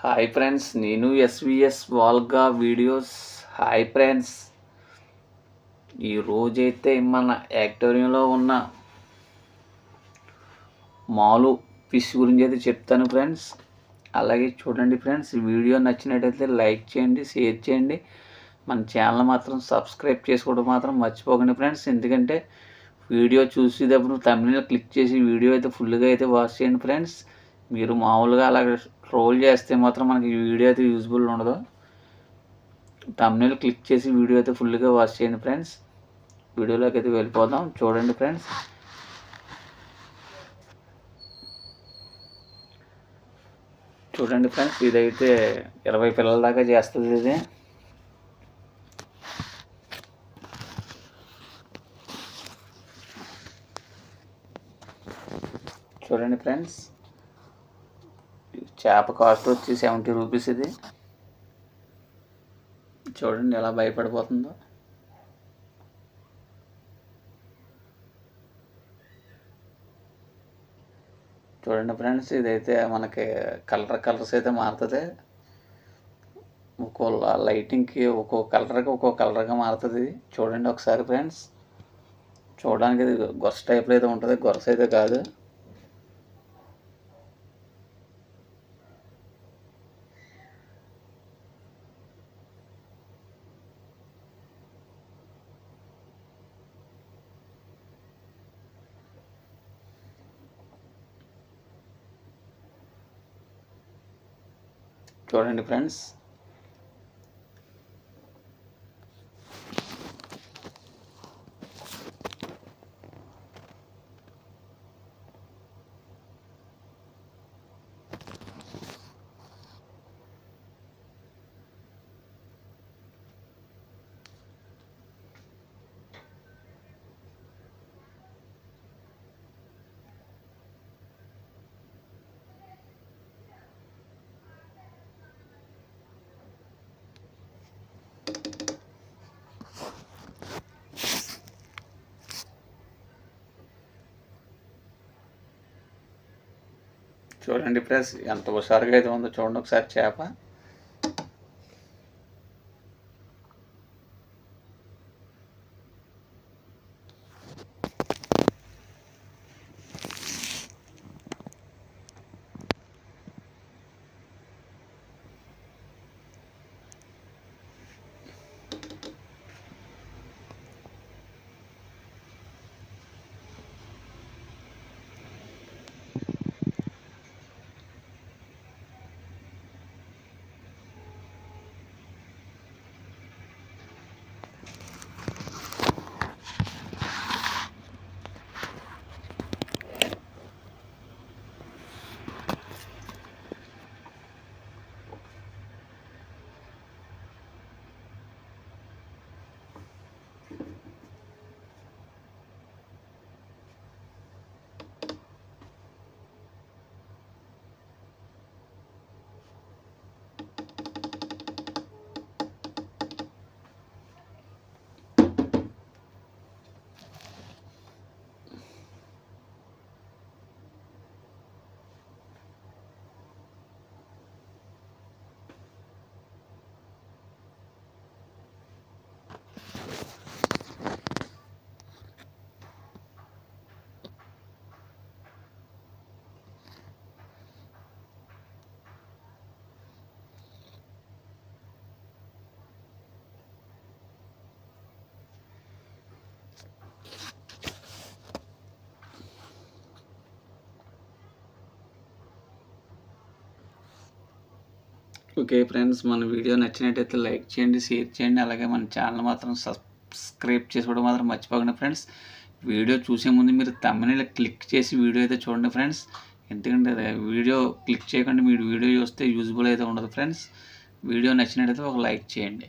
Hi friends నేను SVS వాల్గా videos hi friends ఈరోజైతే మన యాక్టోరియంలో ఉన్న మాలు ఫిష్ గురించి అయితే చెప్తాను ఫ్రెండ్స్ అలాగే చూడండి ఫ్రెండ్స్ వీడియో నచ్చినట్టయితే లైక్ చేయండి షేర్ చేయండి. మన ఛానల్ మాత్రం సబ్స్క్రైబ్ చేసుకోవడం మాత్రం మర్చిపోకండి ఫ్రెండ్స్ ఎందుకంటే వీడియో చూసేటప్పుడు తమిళ క్లిక్ చేసి వీడియో అయితే ఫుల్గా అయితే వాచ్ చేయండి ఫ్రెండ్స్ మీరు మామూలుగా అలాగే ట్రోల్ చేస్తే మాత్రం మనకి వీడియో అయితే యూజ్ఫుల్ ఉండదు. తమిళ క్లిక్ చేసి వీడియో అయితే ఫుల్గా వాచ్ చేయండి ఫ్రెండ్స్ వీడియోలోకి అయితే వెళ్ళిపోదాం. చూడండి ఫ్రెండ్స్ చూడండి ఫ్రెండ్స్ ఇదైతే ఇరవై పిల్లల దాకా చేస్తుంది ఇది. చూడండి ఫ్రెండ్స్ చేప కాస్ట్ వచ్చి సెవెంటీ రూపీస్ ఇది. చూడండి ఎలా భయపడిపోతుందో. చూడండి ఫ్రెండ్స్ ఇదైతే మనకి కలర్ కలర్స్ అయితే మారుతుంది. ఒక్కో లైటింగ్కి ఒక్కో కలర్కి ఒక్కో కలర్గా మారుతుంది. చూడండి ఒకసారి ఫ్రెండ్స్. చూడడానికి ఇది గొర్రె టైప్లో అయితే ఉంటుంది. గొరస అయితే కాదు. చూడండి ఫ్రెండ్స్ చూడండి ప్రెస్ ఎంత హుషారుగా అయితే ఉందో చూడండి ఒకసారి చేప. ఓకే ఫ్రెండ్స్ మన వీడియో నచ్చినట్టయితే లైక్ చేయండి షేర్ చేయండి అలాగే మన ఛానల్ మాత్రం సబ్స్క్రైబ్ చేసుకోవడం మాత్రం మర్చిపోకండి ఫ్రెండ్స్. వీడియో చూసే ముందు మీరు తమ్మిని క్లిక్ చేసి వీడియో అయితే చూడండి ఫ్రెండ్స్. ఎందుకంటే వీడియో క్లిక్ చేయకుండా మీరు వీడియో చూస్తే యూజ్ఫుల్ అయితే ఉండదు ఫ్రెండ్స్. వీడియో నచ్చినట్టయితే ఒక లైక్ చేయండి.